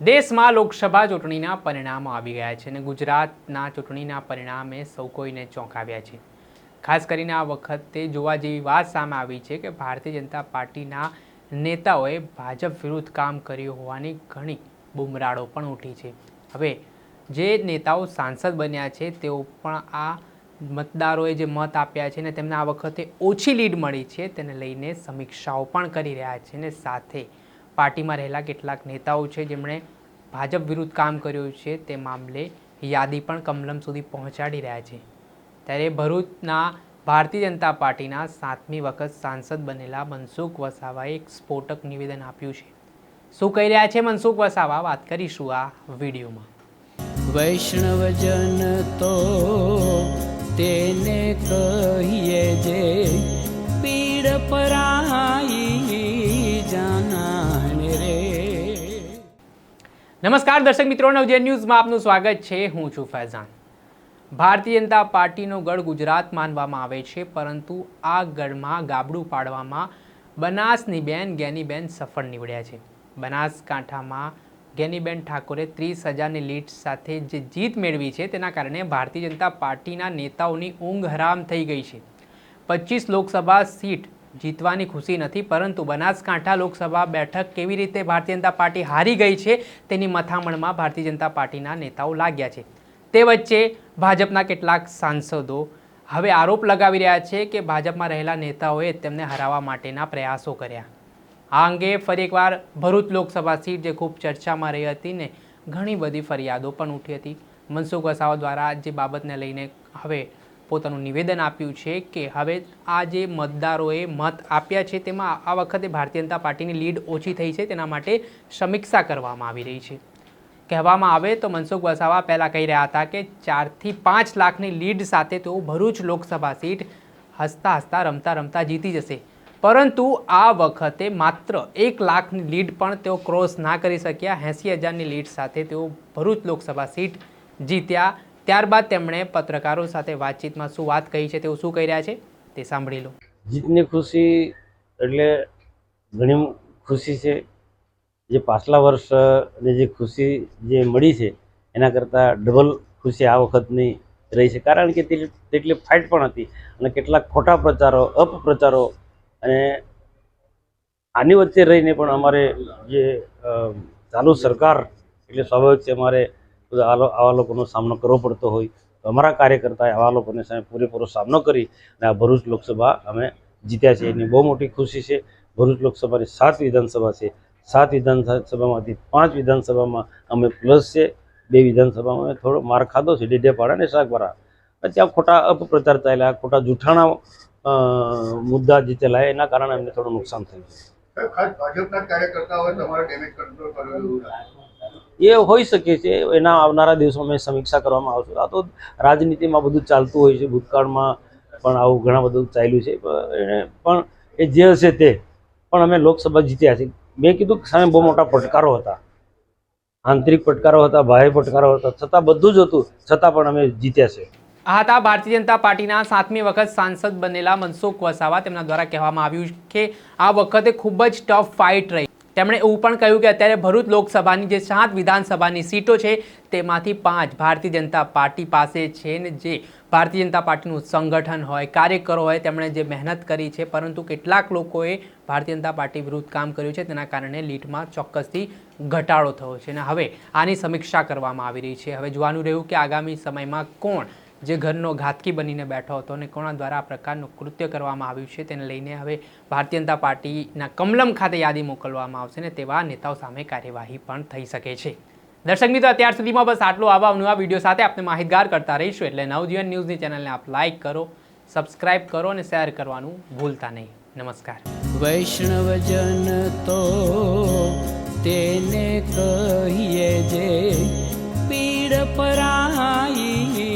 દેશમાં લોકસભા ચૂંટણીના પરિણામો આવી ગયા છે અને ગુજરાતના ચૂંટણીના પરિણામે સૌ કોઈને ચોંકાવ્યા છે. ખાસ કરીને આ વખતે જોવા જેવી વાત સામે આવી છે કે ભારતીય જનતા પાર્ટીના નેતાઓએ ભાજપ વિરુદ્ધ કામ કર્યું હોવાની ઘણી બુમરાળો પણ ઉઠી છે. હવે જે નેતાઓ સાંસદ બન્યા છે તેઓ પણ આ મતદારોએ જે મત આપ્યા છે ને તેમને આ વખતે ઓછી લીડ મળી છે તેને લઈને સમીક્ષાઓ પણ કરી રહ્યા છે ને સાથે પાર્ટીમાં રહેલા કેટલાક નેતાઓ છે, જેમણે ભાજપ વિરુદ્ધ કામ કર્યું છે, તે મામલે યાદી પણ કમલમ સુધી પહોંચાડી રહ્યા છે. ત્યારે ભરૂચના ભારતીય જનતા પાર્ટીના સાતમી વખત સાંસદ બનેલા મનસુખ વસાવાએ એક સ્ફોટક નિવેદન આપ્યું છે. શું કહી રહ્યા છે મનસુખ વસાવા? વાત કરીશું આ વિડીયોમાં. વૈષ્ણવજન તો તેને કહીએ જે પીડ પરાઈ નમસ્કાર દર્શક મિત્રો, નવજે ન્યૂઝમાં આપનું સ્વાગત છે. હું છું ફૈઝાન. ભારતીય જનતા પાર્ટીનો ગઢ ગુજરાત માનવામાં આવે છે, પરંતુ આ ગઢમાં ગાબડું પાડવામાં બનાસની બેન ગેનીબેન સફળ નીવડ્યા છે. બનાસકાંઠામાં ગેનીબેન ઠાકોરે ત્રીસ હજારની લીડ સાથે જે જીત મેળવી છે, તેના કારણે ભારતીય જનતા પાર્ટીના નેતાઓની ઊંઘ હરામ થઈ ગઈ છે. પચીસ લોકસભા સીટ જીતવાની ખુશી નથી, પરંતુ બનાસકાંઠા લોકસભા બેઠક કેવી રીતે ભારતીય જનતા પાર્ટી હારી ગઈ છે, તેની મથામણમાં ભારતીય જનતા પાર્ટીના નેતાઓ લાગ્યા છે. તે વચ્ચે ભાજપના કેટલાક સાંસદો હવે આરોપ લગાવી રહ્યા છે કે ભાજપમાં રહેલા નેતાઓએ તેમને હરાવવા માટેના પ્રયાસો કર્યા. આ અંગે ફરી એકવાર ભરૂચ લોકસભા સીટ જે ખૂબ ચર્ચામાં રહી હતી ને ઘણી બધી ફરિયાદો પણ ઉઠી હતી. મનસુખ વસાવા દ્વારા જે બાબતને લઈને હવે પોતાનું નિવેદન આપ્યું છે કે હવે આ જે મતદારોએ મત આપ્યા છે, તેમાં આ વખતે ભારતીય જનતા પાર્ટીની લીડ ઓછી થઈ છે, તેના માટે સમીક્ષા કરવામાં આવી રહી છે. કહેવામાં આવે તો મનસુખ વસાવા પહેલાં કહી રહ્યા હતા કે ચારથી પાંચ લાખની લીડ સાથે તેઓ ભરૂચ લોકસભા સીટ હસતા હસતા, રમતા રમતા જીતી જશે. પરંતુ આ વખતે માત્ર એક લાખની લીડ પણ તેઓ ક્રોસ ના કરી શક્યા. એંસી હજારની લીડ સાથે તેઓ ભરૂચ લોકસભા સીટ જીત્યા. ત્યારબાદ તેમણે પત્રકારો સાથે વાતચીતમાં શું વાત કહી છે તેઓ શું કહી રહ્યા છે તે સાંભળી લો. જીતની ખુશી એટલે ઘણી ખુશી છે. જે પાછલા વર્ષની જે ખુશી જે મળી છે, એના કરતાં ડબલ ખુશી આ વખતની રહી છે. કારણ કે તેટલી ફાઇટ પણ હતી અને કેટલાક ખોટા પ્રચારો, અપપ્રચારો અને આની વચ્ચે રહીને પણ અમારે જે ચાલુ સરકાર, એટલે સ્વાભાવિક છે અમારે આવા લોકોનો સામનો કરવો પડતો હોય તો અમારા કાર્યકર્તાએ આવા લોકોને સામે પૂરેપૂરો સામનો કરી અને આ ભરૂચ લોકસભા અમે જીત્યા છે એની બહુ મોટી ખુશી છે. ભરૂચ લોકસભાની સાત વિધાનસભા છે. સાત વિધાનસભામાંથી પાંચ વિધાનસભામાં અમે પ્લસ છે. બે વિધાનસભામાં અમે થોડો માર ખાધો છે. ડેઢેપાડા અને અને ત્યાં ખોટા અપપ્રચાર ચાલ્યા ખોટા જૂઠાણા મુદ્દા જીતેલા, એના કારણે અમને થોડું નુકસાન થયું ભાજપના કાર્યકર્તાઓએ તમારો ડેમેજ કંટ્રોલ લાગે. એ હોઈ શકે છે. એના આવનારા દિવસોમાં સમીક્ષા કરવામાં આવશે. આ તો રાજનીતિમાં બધું ચાલતું હોય છે. ભૂતકાળમાં પણ આવું ઘણા બધું ચાલ્યું છે. પણ એ જે હશે તે પણ અમે લોકસભા જીત્યા છે મેં કીધું કે સામે બહુ મોટા પડકારો હતા. આંતરિક પડકારો હતા, બાહ્ય પડકારો હતા. છતાં બધું જ હતું. છતાં પણ અમે જીત્યા છે. આ હતા ભારતીય જનતા પાર્ટીના સાતમી વખત સાંસદ બનેલા મનસુખ વસાવા. તેમના દ્વારા કહેવામાં આવ્યું કે આ વખતે ખૂબ જ ટફ ફાઇટ રહી. તેમણે એવું પણ કહ્યું કે અત્યારે ભરૂચ લોકસભાની જે સાત વિધાનસભાની સીટો છે, તેમાંથી પાંચ ભારતીય જનતા પાર્ટી પાસે છે ને જે ભારતીય જનતા પાર્ટીનું સંગઠન હોય, કાર્યકરો હોય, તેમણે જે મહેનત કરી છે, પરંતુ કેટલાક લોકોએ ભારતીય જનતા પાર્ટી વિરુદ્ધ કામ કર્યું છે, તેના કારણે લીટમાં ચોક્કસથી ઘટાડો થયો છે. અને હવે આની સમીક્ષા કરવામાં આવી રહી છે. હવે જોવાનું રહ્યું કે આગામી સમયમાં કોણ જે ઘરનો ઘાતકી બનીને બેઠો હતો અને કોણા દ્વારા આ પ્રકારનું કૃત્ય કરવામાં આવ્યું છે તેને લઈને હવે ભારતીય જનતા પાર્ટીના કમલમ ખાતે યાદી મોકલવામાં આવશે ને તેવા નેતાઓ સામે કાર્યવાહી પણ થઈ શકે છે. દર્શક મિત્રો, અત્યાર સુધીમાં બસ આટલું. આવા નવા વીડિયો સાથે આપણે માહિતગાર કરતા રહીશું એટલે નવજીવન ન્યૂઝની ચેનલને આપ લાઇક કરો, સબસ્ક્રાઇબ કરો અને શેર કરવાનું ભૂલતા નહીં. નમસ્કાર. વૈષ્ણવજન તો તેને કહીએ જે પીડ પરાઈ